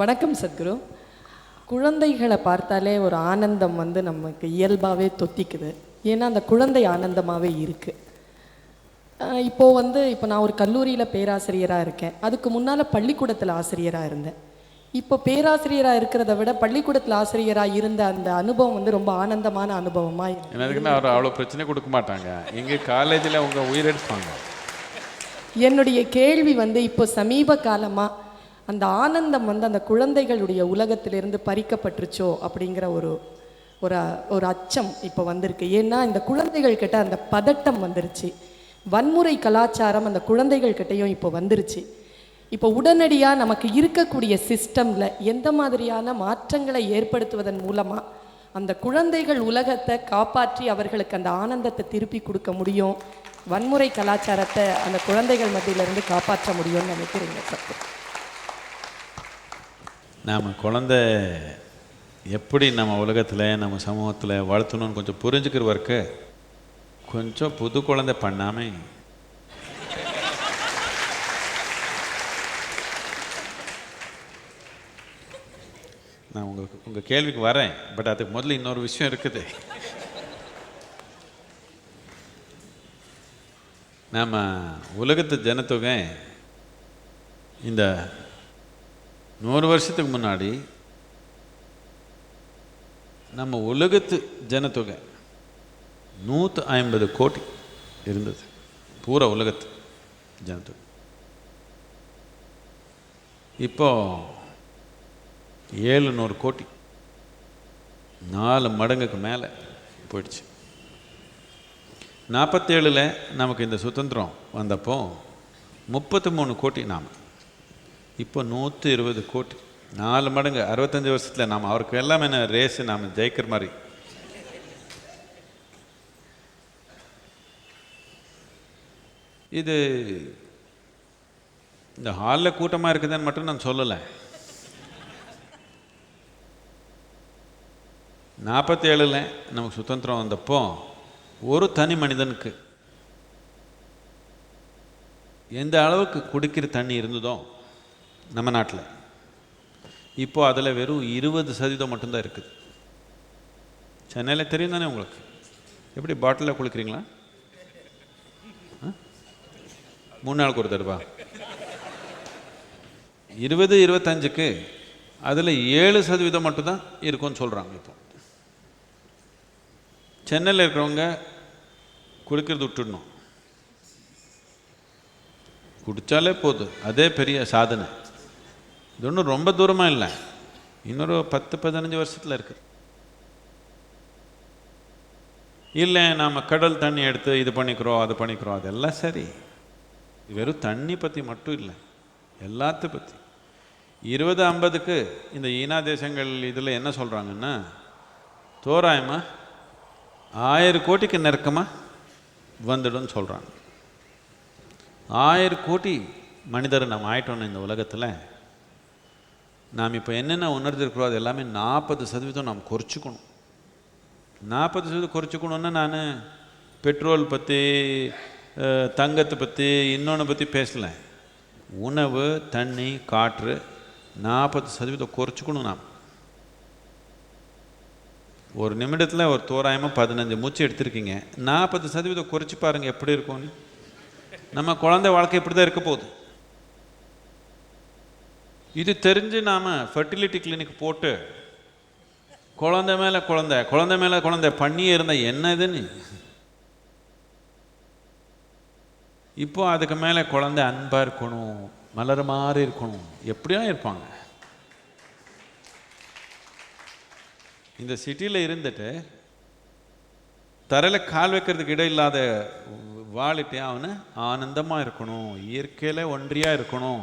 வணக்கம் சத்குரு. குழந்தைகளை பார்த்தாலே ஒரு ஆனந்தம் வந்து நமக்கு இயல்பாகவே தொத்திக்குது. ஏன்னா அந்த குழந்தை ஆனந்தமாகவே இருக்குது இப்போ வந்து இப்போ நான் ஒரு கல்லூரியில் பேராசிரியராக இருக்கேன். அதுக்கு முன்னால் பள்ளிக்கூடத்தில் ஆசிரியராக இருந்தேன். இப்போ பேராசிரியராக இருக்கிறத விட பள்ளிக்கூடத்தில் ஆசிரியராக இருந்த அந்த அனுபவம் வந்து ரொம்ப ஆனந்தமான அனுபவமாக இருக்கு. என்னதுக்குன்னா அவர் அவ்வளோ பிரச்சனை கொடுக்க மாட்டாங்க. இங்கே காலேஜில் அவங்க உயிரெடுப்பாங்க என்னுடைய கேள்வி வந்து இப்போ சமீப காலமாக அந்த ஆனந்தம் வந்து அந்த குழந்தைகளுடைய உலகத்திலிருந்து பறிக்கப்பட்டுருச்சோ அப்படிங்கிற ஒரு ஒரு ஒரு அச்சம் இப்போ வந்திருக்கு. ஏன்னா இந்த குழந்தைகள் கிட்ட அந்த பதட்டம் வந்துருச்சு. வன்முறை கலாச்சாரம் அந்த குழந்தைகள்கிட்டயும் இப்போ வந்துருச்சு. இப்போ உடனடியாக நமக்கு இருக்கக்கூடிய சிஸ்டமில் எந்த மாதிரியான மாற்றங்களை ஏற்படுத்துவதன் மூலமாக அந்த குழந்தைகள் உலகத்தை காப்பாற்றி அவர்களுக்கு அந்த ஆனந்தத்தை திருப்பி கொடுக்க முடியும்? வன்முறை கலாச்சாரத்தை அந்த குழந்தைகள் மத்தியிலிருந்து காப்பாற்ற முடியும்னு நினைக்கிறீங்க சத்து நாம் குழந்தை எப்படி நம்ம உலகத்தில் நம்ம சமூகத்தில் வளர்த்தணும்னு கொஞ்சம் புரிஞ்சுக்கிற ஒர்க்கு கொஞ்சம் புது குழந்தை பண்ணாமே. நான் உங்கள் உங்கள் கேள்விக்கு வரேன் பட் அதுக்கு முதல்ல இன்னொரு விஷயம் இருக்குது. நாம் உலகத்து ஜனத்தொகை இந்த நூறு வருஷத்துக்கு முன்னாடி நம்ம உலகத்து ஜனத்தொகை நூற்று ஐம்பது கோடி இருந்தது. பூரா உலகத்து ஜனத்தொகை. இப்போ ஏழுநூறு கோடி நாலு மடங்குக்கு மேலே போயிடுச்சு. நாற்பத்தேழில் நமக்கு இந்த சுதந்திரம் வந்தப்போ முப்பத்தி மூணு கோடி நாம் இப்போ நூற்றி இருபது கோடி. நாலு மடங்கு. அறுபத்தஞ்சு வருஷத்தில் நாம் அவருக்கு எல்லாமே என்ன ரேஸு நாம் ஜெயிக்கிற மாதிரி. இது இந்த ஹாலில் கூட்டமாக இருக்குதுன்னு மட்டும் நான் சொல்லலை. நாற்பத்தி ஏழில் நமக்கு சுதந்திரம் வந்தப்போ ஒரு தனி மனிதனுக்கு எந்த அளவுக்கு குடிக்கிற தண்ணி இருந்ததோ நம்ம நாட்டில். இப்போ அதில் வெறும் இருபது சதவீதம் மட்டும்தான் இருக்குது. சென்னையில் தெரியும் தானே உங்களுக்கு? எப்படி பாட்டிலில் குளிக்கிறீங்களா? மூணு நாளுக்கு ஒரு தடவை? இருபது இருபத்தஞ்சுக்கு அதில் ஏழு சதவீதம் மட்டும்தான் இருக்கும்னு சொல்கிறாங்க இப்போ. சென்னையில் இருக்கிறவங்க குடிக்கிறது விட்டுடணும். குடித்தாலே போதும். அதே பெரிய சாதனை. இது ஒன்றும் ரொம்ப தூரமாக இல்லை. இன்னொரு பத்து பதினஞ்சு வருஷத்தில் இருக்குது இல்லை நாம் கடல் தண்ணி எடுத்து இது பண்ணிக்கிறோம் அது பண்ணிக்கிறோம் அதெல்லாம் சரி. வெறும் தண்ணி பற்றி மட்டும் இல்லை. எல்லாத்த பற்றி இருபது ஐம்பதுக்கு இந்த ஈனா தேசங்கள் இதில் என்ன சொல்கிறாங்கன்னா தோராயமா ஆயிரம் கோடிக்கு நெருக்கமாக வந்துடும்னு சொல்கிறாங்க ஆயிரம் கோடி மனிதர் நம்ம ஆயிட்டோன்னு இந்த உலகத்தில். நாம் இப்போ என்னென்ன உணர்ந்திருக்கிறோம் அது எல்லாமே நாற்பது சதவீதம் நாம் குறைச்சிக்கணும். நாற்பது சதவீதம் குறைச்சிக்கணுன்னா நான் பெட்ரோல் பற்றி தங்கத்தை பற்றி இன்னொன்று பற்றி பேசலை. உணவு தண்ணி காற்று நாற்பது சதவீதம் குறைச்சிக்கணும் நாம். ஒரு நிமிடத்தில் ஒரு தோராயமாக பதினஞ்சு மூச்சு எடுத்திருக்கீங்க. நாற்பது சதவீதம் குறைச்சி பாருங்கள் எப்படி இருக்கும்னு. நம்ம குழந்தை வாழ்க்கை இப்படி தான் இருக்க போகுது. இது தெரிஞ்சு நாம் ஃபர்டிலிட்டி கிளினிக் போட்டு குழந்தை மேலே குழந்தை குழந்தை மேலே குழந்தை பண்ணியே இருந்த என்ன இதுன்னு இப்போ அதுக்கு மேலே குழந்தை அன்பாக இருக்கணும் மலர் மாதிரி இருக்கணும். எப்படியா இருப்பாங்க. இந்த சிட்டியில் இருந்துட்டு தரையில் கால் வைக்கிறதுக்கு இடம் இல்லாத வாழிட்டே அவனை ஆனந்தமாக இருக்கணும் இயற்கையில் ஒன்றியாக இருக்கணும்.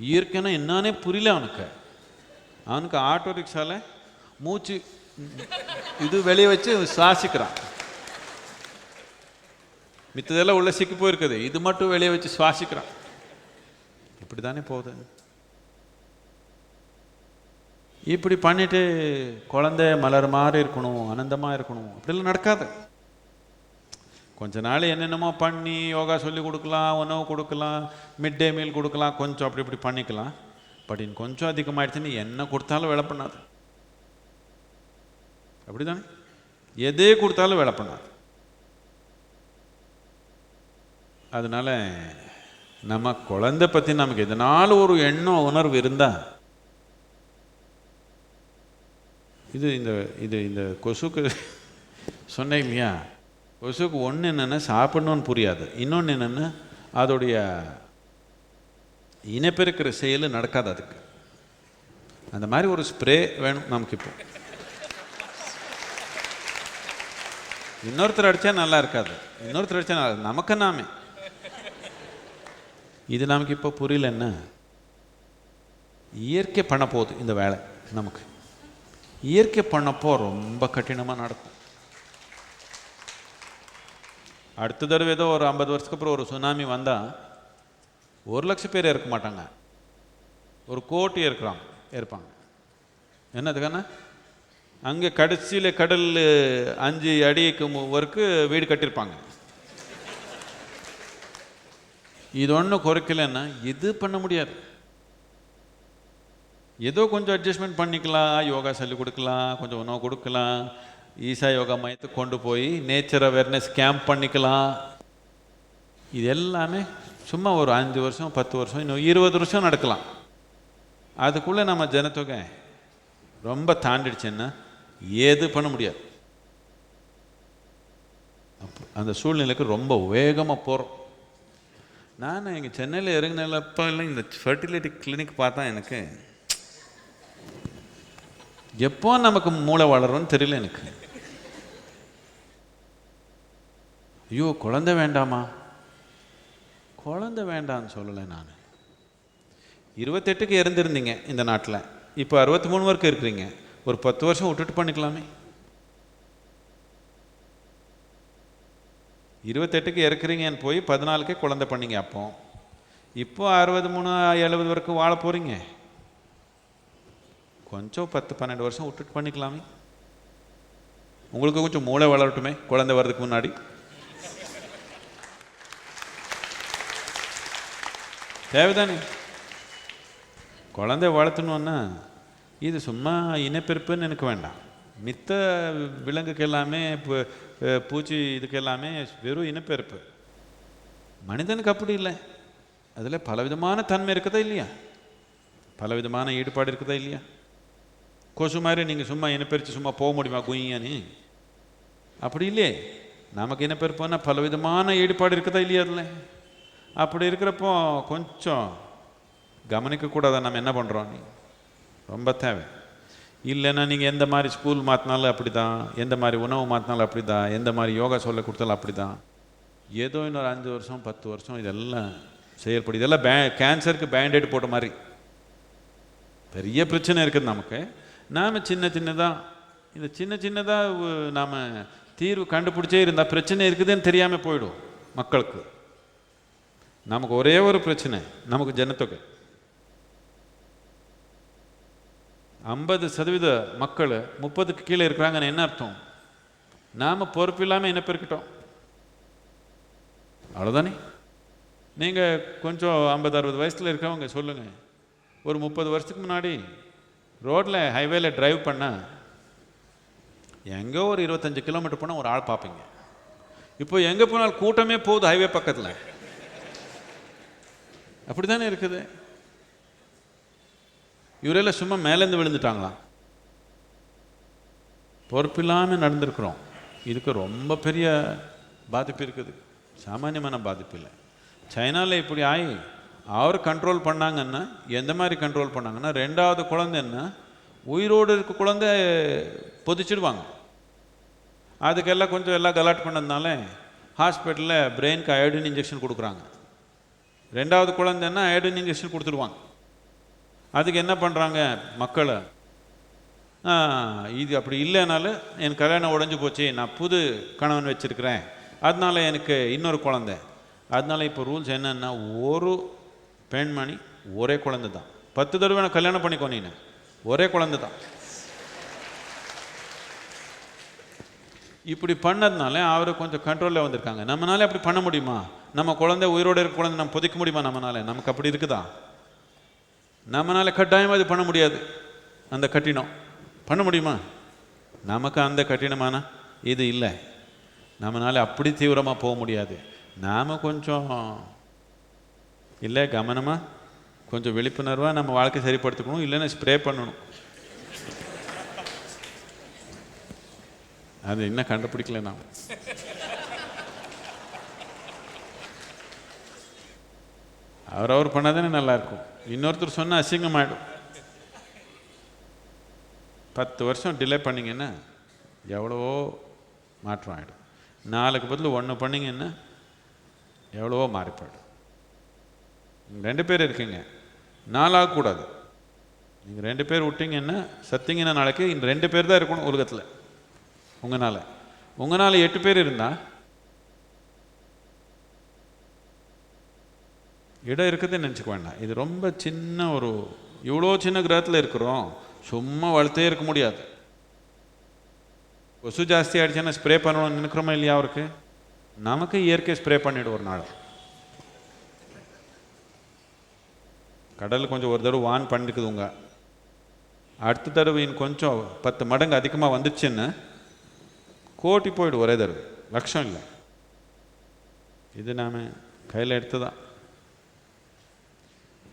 இயற்கைன்னா என்னன்னே புரியல அவனுக்கு. அவனுக்கு ஆட்டோ ரிக்ஷாவில் மூச்சு இது வெளியே வச்சு சுவாசிக்கிறான். மித்ததெல்லாம் உள்ள சிக்கி போயிருக்குது. இது மட்டும் வெளியே வச்சு சுவாசிக்கிறான். இப்படி தானே போகுது. இப்படி பண்ணிட்டு குழந்தை மலர் மாதிரி இருக்கணும் ஆனந்தமாக இருக்கணும். அப்படிலாம் நடக்காது. கொஞ்ச நாள் என்னென்னமோ பண்ணி யோகா சொல்லி கொடுக்கலாம் உணவு கொடுக்கலாம் மிட் டே மீல் கொடுக்கலாம் கொஞ்சம் அப்படி இப்படி பண்ணிக்கலாம். பட் இன் கொஞ்சம் அதிகமாயிடுச்சுன்னு என்ன கொடுத்தாலும் வேலை பண்ணாது. அப்படிதானே? எதே கொடுத்தாலும் வேலை பண்ணாது. அதனால் நம்ம குழந்தை பற்றி நமக்கு எதனால ஒரு எண்ணம் உணர்வு இருந்தால் இது இந்த இது இந்த கொசுக்கு சொன்னேன் இல்லையா? கொசுக்கு ஒன்று என்னென்னா சாப்பிடணும்னு புரியாது. இன்னொன்று என்னென்னா அதோடைய இனப்பெருக்கிற செயல் நடக்காது அதுக்கு. அந்த மாதிரி ஒரு ஸ்ப்ரே வேணும் நமக்கு இப்போ. இன்னொருத்தர் அடித்தா நல்லா இருக்காது. இன்னொருத்தர் அடித்தா நல்லா நமக்கு நாமே. இது நமக்கு இப்போ புரியல என்ன இயற்கை பண்ண போகுது இந்த வேலை நமக்கு. இயற்கை பண்ணப்போ ரொம்ப கடினமாக நடக்கும். அடுத்த தடவை ஏதோ ஒரு ஐம்பது வருஷத்துக்கு அப்புறம் ஒரு சுனாமி வந்தால் ஒரு லட்சம் பேர் இருக்க மாட்டாங்க. ஒரு கோட்டி இருக்கிறாங்க இருப்பாங்க என்னதுக்கான அங்கே கடைசியில் கடல் அஞ்சு அடிக்கு வரைக்கும் வீடு கட்டியிருப்பாங்க இது ஒன்றும் குறைக்கலன்னா இது பண்ண முடியாது. ஏதோ கொஞ்சம் அட்ஜஸ்ட்மெண்ட் பண்ணிக்கலாம் யோகா சொல்லி கொடுக்கலாம் கொஞ்சம் உணவு கொடுக்கலாம். ஈசா யோகா மையத்துக்கு கொண்டு போய் நேச்சர் அவேர்னஸ் கேம்ப் பண்ணிக்கலாம். இது எல்லாமே சும்மா ஒரு அஞ்சு வருஷம் பத்து வருஷம் இன்னும் இருபது வருஷம் நடக்கலாம். அதுக்குள்ளே நம்ம ஜனத்தொகை ரொம்ப தாண்டிடுச்சுன்னா ஏது பண்ண முடியாது. அப்போ அந்த சூழ்நிலைக்கு ரொம்ப வேகமாக போகிறோம் நான் எங்கள் சென்னையில் இறங்கினப்ப எல்லாம் இந்த ஃபர்டிலிட்டி கிளினிக் பார்த்தா எனக்கு எப்போ நமக்கு மூளை வளரும்னு தெரியல எனக்கு. ஐயோ குழந்த வேண்டாமா? குழந்த வேண்டாம்னு சொல்லலை நான். இருபத்தெட்டுக்கு இறந்துருந்தீங்க இந்த நாட்டில். இப்போ அறுபத்தி மூணு வரைக்கும் இருக்கிறீங்க. ஒரு பத்து வருஷம் விட்டுட்டு பண்ணிக்கலாமே. இருபத்தெட்டுக்கு இறக்குறீங்கன்னு போய் பதினாலுக்கே குழந்தை பண்ணிங்க அப்போ. இப்போ அறுபது மூணு எழுபது வரைக்கும் வாழ போகிறீங்க கொஞ்சம் பத்து பன்னெண்டு வருஷம் விட்டுட்டு பண்ணிக்கலாமே. உங்களுக்கு கொஞ்சம் மூளை வளரட்டுமே குழந்தை வர்றதுக்கு முன்னாடி. தேவைதானே? குழந்தை வளர்த்தணுன்னா இது சும்மா இனப்பெருப்புன்னு எனக்கு வேண்டாம். மித்த விலங்குக்கு எல்லாமே பூச்சி இதுக்கு எல்லாமே வெறும் இனப்பெருப்பு. மனிதனுக்கு அப்படி இல்லை. அதில் பலவிதமான தன்மை இருக்குதா இல்லையா? பலவிதமான ஈடுபாடு இருக்குதா இல்லையா? கொசு மாதிரி நீங்கள் சும்மா இனப்பெருச்சு சும்மா போக முடியுமா குயிங்கன்னு? அப்படி இல்லையே. நமக்கு இனப்பெருப்புன்னா பலவிதமான ஈடுபாடு இருக்குதா இல்லையா அதில்? அப்படி இருக்கிறப்போ கொஞ்சம் கவனிக்கக்கூடாதா நம்ம என்ன பண்ணுறோம் ரொம்ப தேவை. இல்லைன்னா நீங்கள் எந்த மாதிரி ஸ்கூல் மாற்றினாலும் அப்படி தான் எந்த மாதிரி உணவு மாற்றினாலும் அப்படி தான் எந்த மாதிரி யோகா சொல்ல கொடுத்தாலும் அப்படி தான் ஏதோ இன்னொரு அஞ்சு வருஷம் பத்து வருஷம் இதெல்லாம் செயல்படு. இதெல்லாம் பே கேன்சருக்கு பேண்டேட் போட்ட மாதிரி. பெரிய பிரச்சனை இருக்குது நமக்கு. நாம் சின்ன சின்னதாக இந்த சின்ன சின்னதாக நாம் தீர்வு கண்டுபிடிச்சே இருந்தால் பிரச்சனை இருக்குதுன்னு தெரியாமல் போயிடும் மக்களுக்கு. நமக்கு ஒரே ஒரு பிரச்சனை நமக்கு ஜனத்தொகை. ஐம்பது சதவீத மக்கள் முப்பதுக்கு கீழே இருக்கிறாங்கன்னு என்ன அர்த்தம்? நாம் பொறுப்பு இல்லாமல் என்ன பெருக்கிட்டோம்? அவ்வளோதானே நீங்கள் கொஞ்சம் ஐம்பது அறுபது வயசில் இருக்கிறவங்க சொல்லுங்கள் ஒரு முப்பது வருஷத்துக்கு முன்னாடி ரோட்டில் ஹைவேல டிரைவ் பண்ணால் எங்கே ஒரு இருபத்தஞ்சி கிலோமீட்டர் போனால் ஒரு ஆள் பார்ப்பீங்க இப்போ எங்கே போனாலும் கூட்டமே போகுது ஹைவே பக்கத்தில். அப்படி தானே இருக்குது? இவரெல்லாம் சும்மா மேலேருந்து விழுந்துட்டாங்களாம் பொறுப்பில்லாமல் நடந்திருக்கிறோம். இதுக்கு ரொம்ப பெரிய பாதிப்பு இருக்குது. சாமானியமான பாதிப்பு இல்லை. சைனாவில் இப்படி ஆகி அவர் கண்ட்ரோல் பண்ணாங்கன்னா எந்த மாதிரி கண்ட்ரோல் பண்ணாங்கன்னா ரெண்டாவது குழந்தைன்னா உயிரோடு இருக்க குழந்தை பொதிச்சிடுவாங்க. அதுக்கெல்லாம் கொஞ்சம் எல்லாம் கலாட் பண்ணதுனால ஹாஸ்பிட்டலில் பிரெயினுக்கு அயோடின் இன்ஜெக்ஷன் கொடுக்குறாங்க. ரெண்டாவது குழந்தைன்னா அயோடின் இன்ஜெக்ஷன் கொடுத்துருவாங்க அதுக்கு என்ன பண்ணுறாங்க மக்களை? இது அப்படி இல்லைனாலும் என் கல்யாணம் உடஞ்சி போச்சு நான் புது கணவன் வச்சுருக்கிறேன். அதனால எனக்கு இன்னொரு குழந்தை. அதனால இப்போ ரூல்ஸ் என்னென்னா ஒரு பெண்மணி ஒரே குழந்தை தான். பத்து தடவை நான் கல்யாணம் பண்ணிக்கோ நீ ஒரே குழந்தை தான். இப்படி பண்ணதுனால அவர் கொஞ்சம் கண்ட்ரோலில் வந்திருக்காங்க. நம்மளால அப்படி பண்ண முடியுமா? நம்ம குழந்தை உயிரோடு இருக்க குழந்தை நம்ம புதைக்க முடியுமா நம்மனால? நமக்கு அப்படி இருக்குதா? நம்மனால கட்டாயமாக இது பண்ண முடியாது. அந்த கட்டினம். பண்ண முடியுமா? நமக்கு அந்த கட்டினமான இது இல்லை. நம்மளால அப்படி தீவிரமாக போக முடியாது. நாம் கொஞ்சம் இல்லை கவனமாக கொஞ்சம் விழிப்புணர்வாக நம்ம வாழ்க்கை சரிப்படுத்திக்கணும் இல்லைன்னா ஸ்ப்ரே பண்ணணும். அது இன்னும் கண்டுபிடிக்கல நான் அவர் அவர் பண்ணாதானே தானே நல்லாயிருக்கும். இன்னொருத்தர் சொன்னால் அசிங்கமாயிடும். பத்து வருஷம் டிலே பண்ணிங்கன்னா எவ்வளவோ மாற்றம் ஆகிடும் நாளுக்கு பதில் ஒன்று பண்ணிங்கன்னா எவ்வளவோ மாறி போயிடும் ரெண்டு பேர் இருக்கீங்க. நாளாகக்கூடாது நீங்கள் ரெண்டு பேர் விட்டிங்கன்னா சத்திங்கன்னா நாளைக்கு இந்த ரெண்டு பேர் தான் இருக்கணும் உலகத்தில். உங்களால் உங்களால் எட்டு பேர் இருந்தால் இடம் இருக்குதுன்னு நினச்சிக்க வேண்டாம். இது ரொம்ப சின்ன ஒரு இவ்வளோ சின்ன கிரகத்தில் இருக்கிறோம். சும்மா வளர்த்தே இருக்க முடியாது. கொசு ஜாஸ்தி ஆகிடுச்சுன்னா ஸ்ப்ரே பண்ணணும்னு நினைக்கிறோமா இல்லையா அவருக்கு? நமக்கு இயற்கை ஸ்ப்ரே பண்ணிவிடு ஒரு நாள். கடல் கொஞ்சம் ஒரு தடவை வான் பண்ணிக்குதுங்க அடுத்த தடவை இன்னும் கொஞ்சம் பத்து மடங்கு அதிகமாக வந்துச்சுன்னு கோட்டி போயிடும் ஒரே தடவை. லட்சம் இல்லை. இது நாம் கையில் எடுத்துதான்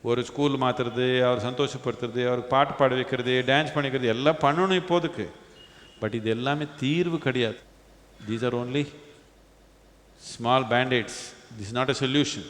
ஒரு ஸ்கூல் மாற்றுறது அவர் சந்தோஷப்படுத்துறது அவருக்கு பாட்டு பாட வைக்கிறது டான்ஸ் பண்ணிக்கிறது எல்லாம் பண்ணணும் இப்போதுக்கு. பட் இது எல்லாமே தீர்வு கிடையாது. These are only small bandaids this not a solution